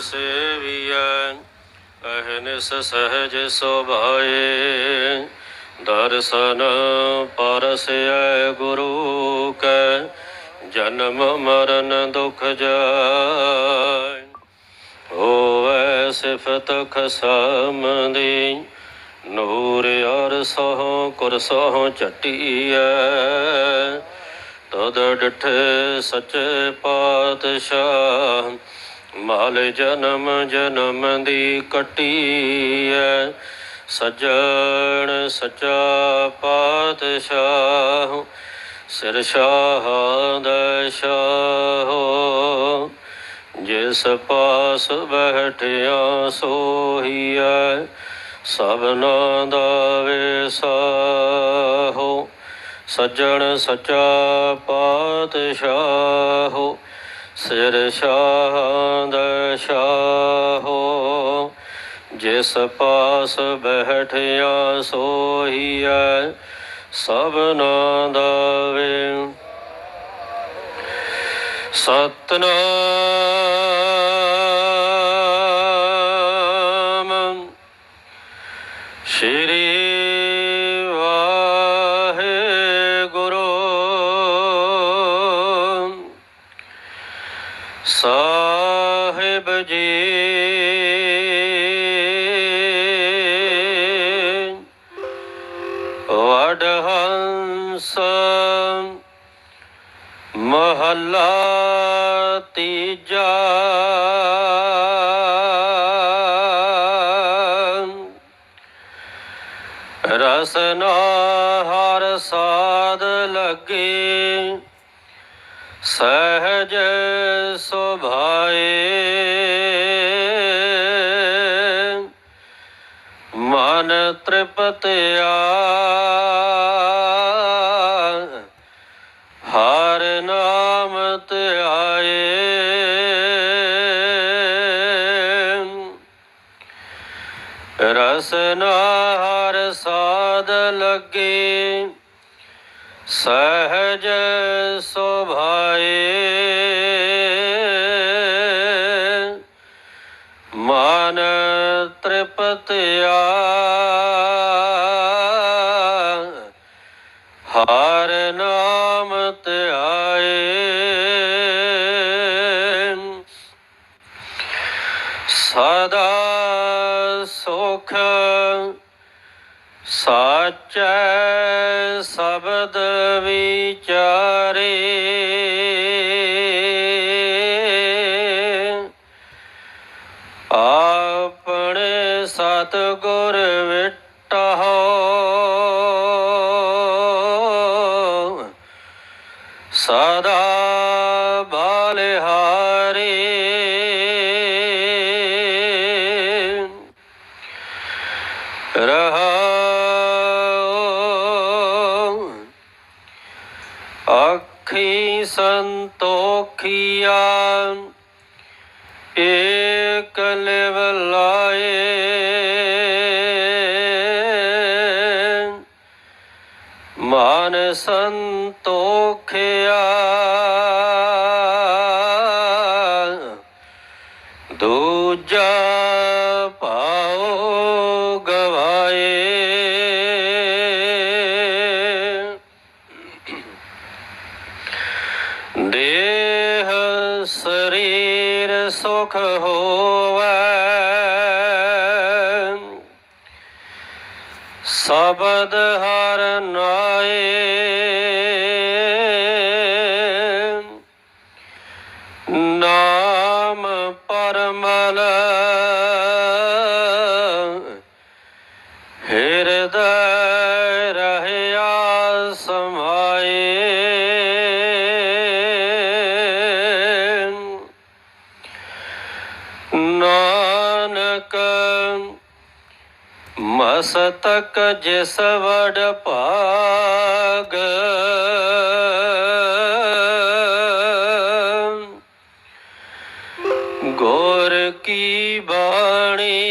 ਸੇਵੀਐ ਅਹਨਿਸ ਸਹਜ ਸੁਭਾਏ। ਦਰਸ਼ਨ ਪਰਸੈ ਗੁਰੂ ਕੈ, ਜਨਮ ਮਰਨ ਦੁਖ ਜਾਇ ਹੋਵੈ ਸਿਫਤ ਖਸਮ ਨੂਰ ਅਰ ਸਹੁ ਕੁਰ ਸਹੁ ਚਟੀਐ ਤਦ ਡਿਠੇ ਸੱਚੇ ਪਾਤਸ਼ਾਹ ਮਾਲ ਜਨਮ ਜਨਮ ਦੀ ਕਟੀ ਕਟੀਐ, ਸਜਣ ਸਚਾ ਪਾਤਸ਼ਾਹ, ਸਿਰ ਸ਼ਾਹ ਦਸ਼ਾਹ ਜਿਸ ਪਾਸ ਬੈਠਿਆ ਸੋਹੀਐ ਸਭਨਾ ਦਾ ਵੇਸਾਹੋ ਸੱਜਣ ਸਚਾ ਪਾਤਸ਼ਾਹੋ ਸਿਰ ਸ਼ਾਹ ਦਸ਼ਾਹੋ ਜਿਸ ਪਾਸ ਬੈਠਿਆ ਸੋਹੀਐ ਸਭਨਾ ਦਾ ਵੇ। ਸਤਨਾਮ ਸਾਹਿਬ ਜੀ। ਵਡਹੰਸ ਮਹੱਲਾ ਤੀਜਾ। ਰਸਨਾ ਹਰ ਸਾਧ ਲੱਗੇ। ਸੁਭਾਏ। ਮਨ ਤ੍ਰਿਪਤਿਆ ਹਰ ਨਾਮ ਧਿਆਏ। ਰਸਨਾ ਹਰ ਸਾਧ ਲੱਗੇ ਸਹਜ ਸੁਭਾਏ। ਪਤਿਆ। ਹਰ ਨਾਮ ਧਿਆਏ ਸਦਾ ਸੁਖ ਸਾਚੈ ਸ਼ਬਦ ਵਿਚਾਰੇ। ਆਪਣੇ ਸਤਿਗੁਰ ਵਿਟਹੁ। ਸਦਾ ਬਲਿਹਾਰੀ। ਰਹਾਉ ਅੱਖੀ ਸੰਤੋਖੀਆ। ਏਕ ਲਿਵ ਲਾਏ। ਮਨ ਸੰਤੋਖਿਆ। ਦੂਜਾ ਪਾਉ ਗਵਾਏ। ਦੇਹ ਸਰੀਰ ਸੁਖ ਹੋਵੈ। ਸਬਦ ਹਰ ਨਾਏ। ਨਾਮ ਪਰਮਲ ਹਿਰਦੈ ਰਹਿਆ ਸਮਾਏ। ਨਾਨਕ ਮਸਤਕ ਜਿਸ ਵਡ ਭਾਗ। ਗੋਰ ਕੀ ਬਾਣੀ?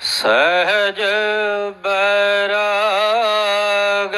ਸਹਜ ਬੈਰਾਗ।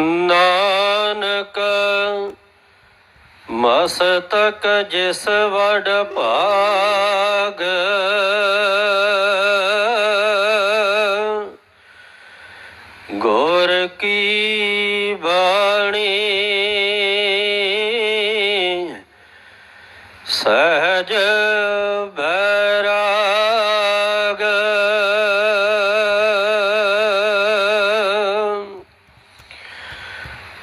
ਨਾਨਕ ਮਸਤਕ ਜਿਸ ਵਡ ਭਾਗ। ਗੁਰ ਕੀ ਬਾਣੀ। ਸਹਜ ਬੈਰਾਗ